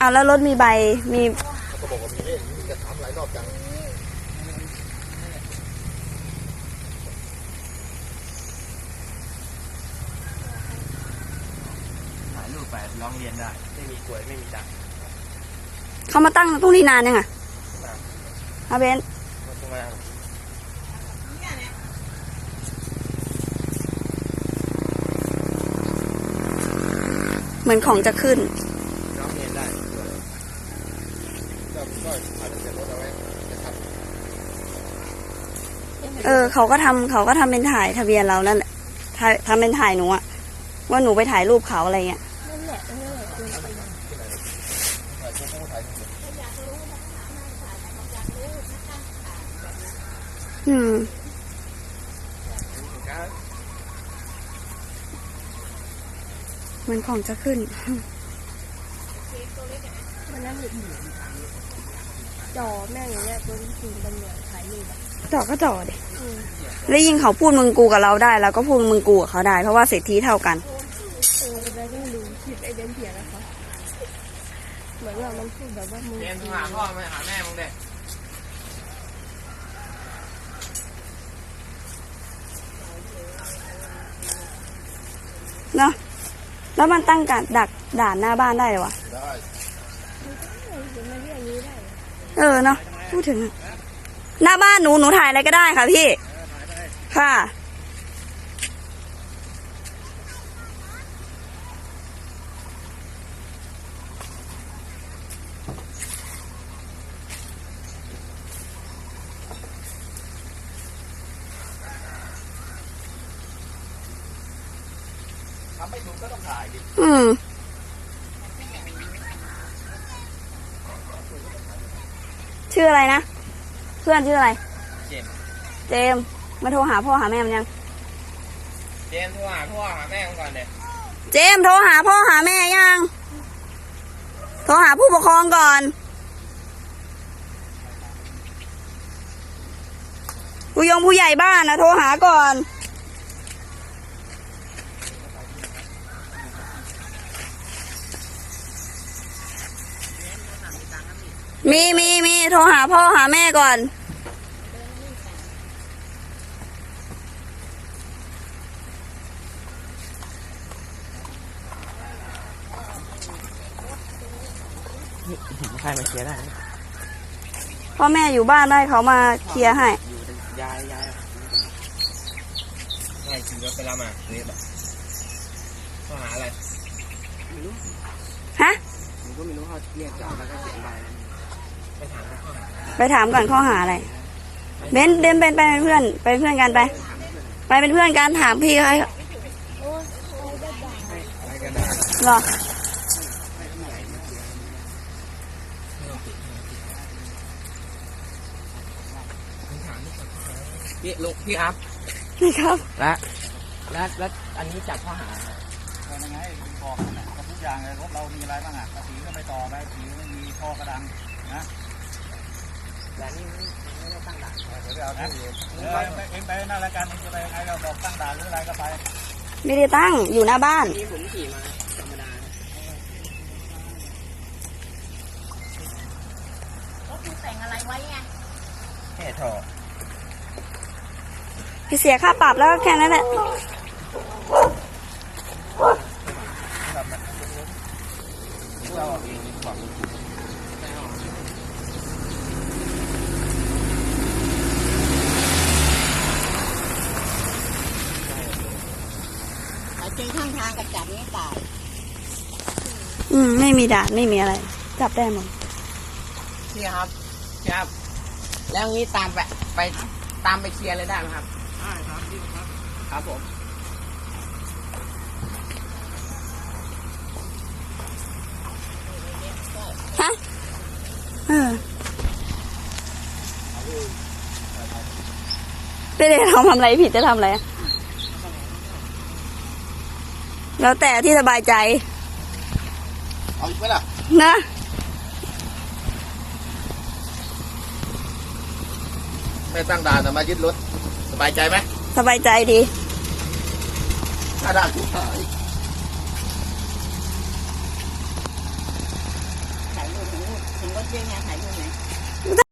อะแล้วรถมีใบมีเขาก็บอกว่ามีเรื่องมีกระถามหลายรอบจังถ่ายรูปไปร้องเรียนได้ ไม่มีกลวยไม่มีดักเขามาตั้งตรงนี้นานยังอะฮะเบนซ์มันตรงมาเหมือนของจะขึ้น ร้องเรียนได้ ก็ก็ถ่ายทะเบียนรถเอาไว้นะครับ เออเขาก็ทำเขาก็ทำเป็นถ่ายทะเบียนเรานั่นแหละถ่ายทำเป็นถ่ายหนูอะว่าหนูไปถ่ายรูปเขาอะไรเงี้ยนั่นแหละนั่นแหละคือไปถ่ายรูปถ่ายรูปอืมเหมือนของจะขึ้นมันนั่งอยู่จอแม่งอย่างเงี้ยตัวที่จริงตำรวจถ่ายรูปอะจ่อก็จ่อดิ แล้วยิ่งเขาพูดมึงกูกับเราได้เราก็พูดมึงกูกับเขาได้ เพราะว่าสิทธิเท่ากันเออแล้วก็รู้คลิปไอ้เบนเถียนะคะเหมือนว่ามันพูดแบบว่ามึงเรียนโทรหาพ่อไม่หาแม่มึงเด็กเนาะแล้วมันตั้งการดักด่านหน้าบ้านได้เหรอวะได้จะมาเรียกนี้ได้เออเนาะพูดถึงอะ หน้าบ้านหนูหนูถ่ายอะไรก็ได้ค่ะพี่ ค่ะ ทำไม่ถูกก็ต้องถ่ายดิ อืม ชื่ออะไรนะ เพื่อนชื่ออะไร เจมส์เจมส์มาโทรหาพ่อหาแม่มันยัง เจมส์โทรหาพ่อหาแม่มึงก่อนเด็กเจมส์โทรหาพ่อหาแม่ยัง โทรหาผู้ปกครองก่อน ผู้ยงผู้ใหญ่บ้านนะโทรหาก่อน มีมีมีโทรหาพ่อหาแม่ก่อน ใครมาเคลียร์ได้พ่อแม่อยู่บ้านได้เขามาเคลียร์ให้ อยู่ยายยายใช่ขี่รถไปรับมาเรียบอะข้อหาอะไรฮะผมก็ไม่รู้เขาเรียกจับแล้วก็เขียนใบไปถามข้อหาไปถามก่อนข้อหาอะไรเบนเดินเป็นไปเป็นเพื่อนไปเป็นเพื่อนกันไป ไปเป็นเพื่อนกันถามพี่เขาอะไรก็ได้หรอ พี่ลูกพี่อัพนี่ครับและและและอันนี้จับข้อหาก็ยังไงบอกนั่นน่ะก็ทุกอย่างเลยรถเรามีอะไรบ้างอะภาษีก็ไม่ต่อใบขับขี่ไม่มีท่อกระดังนะแต่นี่ไม่ได้ตั้งด่านเดี๋ยวไปเอาที่อื่นเออไปเองไปหน้ารายการเองจะไปยังไงเราบอกตั้งด่านหรืออะไรก็ไป ไม่ได้ตั้งอยู่หน้าบ้านนี่ผมขี่มาธรรมดาก็คือแต่งอะไรไว้ไงแค่ถอ ดพี่เสียค่าปรับแล้วก็แค่นั้นแหละเราเองบอกไม่เอาเจอข้างทางกับจับนี้ตายอืม ไม่มีด่านไม่มีอะไร จับได้หมดพี่ครับพี่ครับ แล้วงี้ตามไปไปตามไปเคลียร์เลยได้ไหมครับได้ ครับที่ครับครับผมฮะเออไม่ได้ทำทำอะไรผิดจะทำอะไรอะแล้วแต่ที่สบายใจ เอาอีกไหมล่ะ นะไม่ตั้งด่านแต่มายึดรถ สบายใจไหม สบายใจดีถ้าด่านถูกหายใจถเจ๊งไงถ่ายรูปไหน